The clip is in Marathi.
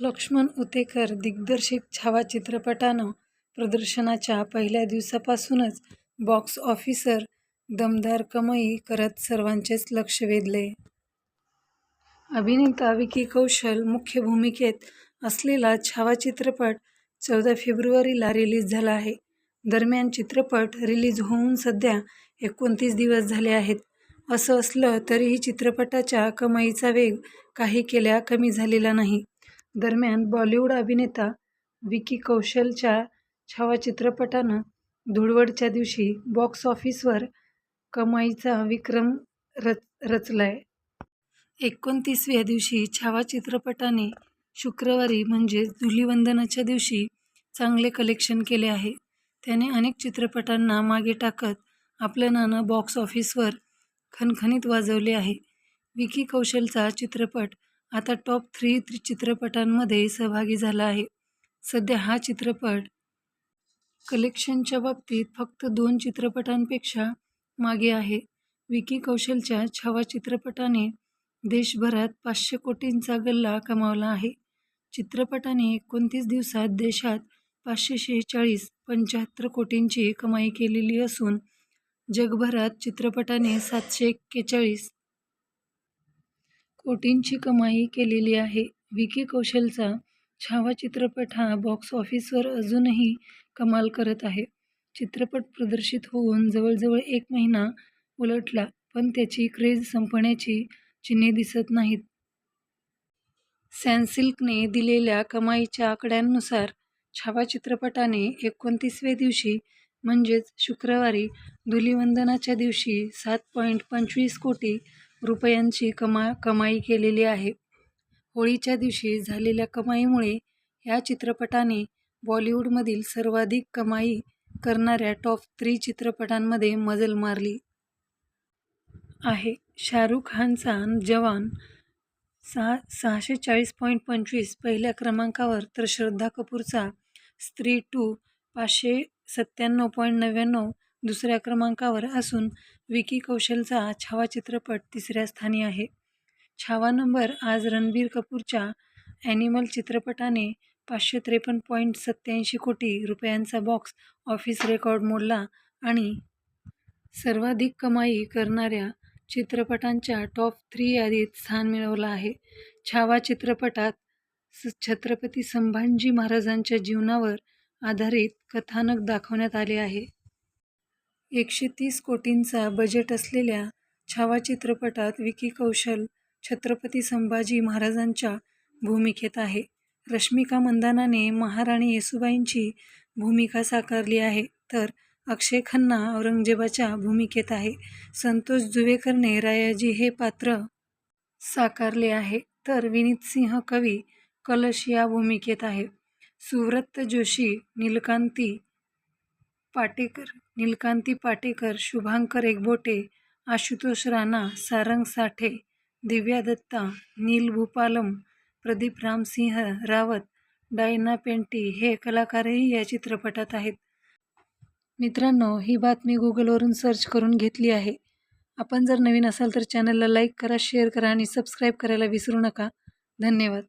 लक्ष्मण उतेकर दिग्दर्शित छावा चित्रपटानं प्रदर्शनाच्या पहिल्या दिवसापासूनच बॉक्स ऑफिसर दमदार कमाई करत सर्वांचेच लक्ष वेधले अभिनेता विकी कौशल मुख्य भूमिकेत असलेला छावा चित्रपट चौदा फेब्रुवारीला रिलीज झाला आहे. दरम्यान, चित्रपट रिलीज होऊन सध्या एकोणतीस दिवस झाले आहेत. असं असलं तरीही चित्रपटाच्या कमाईचा वेग काही केल्या कमी झालेला नाही. दरम्यान, बॉलिवूड अभिनेता विकी कौशलच्या छावा चित्रपटानं धुळवडच्या दिवशी बॉक्स ऑफिसवर कमाईचा विक्रम रच रचलाय. एकोणतीसव्या दिवशी छावा चित्रपटाने शुक्रवारी म्हणजेच धुलीवंदनाच्या दिवशी चांगले कलेक्शन केले आहे. त्याने अनेक चित्रपटांना मागे टाकत आपलं नाणं बॉक्स ऑफिसवर खणखणीत वाजवले आहे. विकी कौशलचा चित्रपट आता टॉप थ्री चित्रपटांमध्ये सहभागी झाला आहे. सध्या हा चित्रपट कलेक्शनच्या बाबतीत फक्त दोन चित्रपटांपेक्षा मागे आहे. विकी कौशलच्या छावा चित्रपटाने देशभरात पाचशे कोटींचा गल्ला कमावला आहे. चित्रपटाने एकोणतीस दिवसात देशात पाचशे शेहेचाळीस पंच्याहत्तर कोटींची कमाई केलेली असून जगभरात चित्रपटाने सातशे एक्केचाळीस कोटींची कमाई केलेली आहे. विकी कौशलचा छावा चित्रपट हा बॉक्स ऑफिसवर अजूनही कमाल करत आहे. चित्रपट प्रदर्शित होऊन जवळजवळ एक महिना उलटला पण त्याची क्रेज संपण्याची चिन्हे दिसत नाहीत. सॅनसिल्कने दिलेल्या कमाईच्या आकड्यांनुसार छावा चित्रपटाने एकोणतीसव्या दिवशी म्हणजेच शुक्रवारी धुलीवंदनाच्या दिवशी सात पॉईंट पंचवीस कोटी रुपयांची कमा कमाई केलेली आहे. होळीच्या दिवशी झालेल्या कमाईमुळे या चित्रपटाने बॉलिवूडमधील सर्वाधिक कमाई करणाऱ्या टॉप थ्री चित्रपटांमध्ये मजल मारली आहे. शाहरुख खानचा जवान सहा सहाशे चाळीस पॉईंट पंचवीस पहिल्या क्रमांकावर तर श्रद्धा कपूरचा स्त्री टू पाचशे सत्त्याण्णव पॉईंट नव्याण्णव दुसऱ्या क्रमांकावर असून विकी कौशलचा छावा चित्रपट तिसऱ्या स्थानी आहे. छावा नंबर आज रणबीर कपूरच्या ॲनिमल चित्रपटाने पाचशे त्रेपन्न पॉईंट सत्त्याऐंशी कोटी रुपयांचा बॉक्स ऑफिस रेकॉर्ड मोडला आणि सर्वाधिक कमाई करणाऱ्या चित्रपटांच्या टॉप थ्री यादीत स्थान मिळवलं आहे. छावा चित्रपटात छत्रपती संभाजी महाराजांच्या जीवनावर आधारित कथानक दाखवण्यात आले आहे. एकशे तीस कोटींचा बजेट असलेल्या छावा चित्रपटात विकी कौशल छत्रपती संभाजी महाराजांच्या भूमिकेत आहे. रश्मिका मंदानाने महाराणी येसुबाईंची भूमिका साकारली आहे तर अक्षय खन्ना औरंगजेबाच्या भूमिकेत आहे. संतोष जुवेकरने रायाजी हे पात्र साकारले आहे तर विनीत सिंह कवी कलश या भूमिकेत आहे. सुव्रत जोशी नीलकांती पाटेकर नीलकांती पाटेकर, शुभांकर एकबोटे, आशुतोष राणा, सारंग साठे, दिव्या दत्ता, नील भूपालम, प्रदीप रामसिंह रावत, डायना पेंटी हे कलाकारही या चित्रपटात आहेत. मित्रांनो, ही बातमी गुगलवरून सर्च करून घेतली आहे. आपण जर नवीन असाल तर चॅनलला लाईक करा, शेअर करा आणि सबस्क्राईब करायला विसरू नका. धन्यवाद.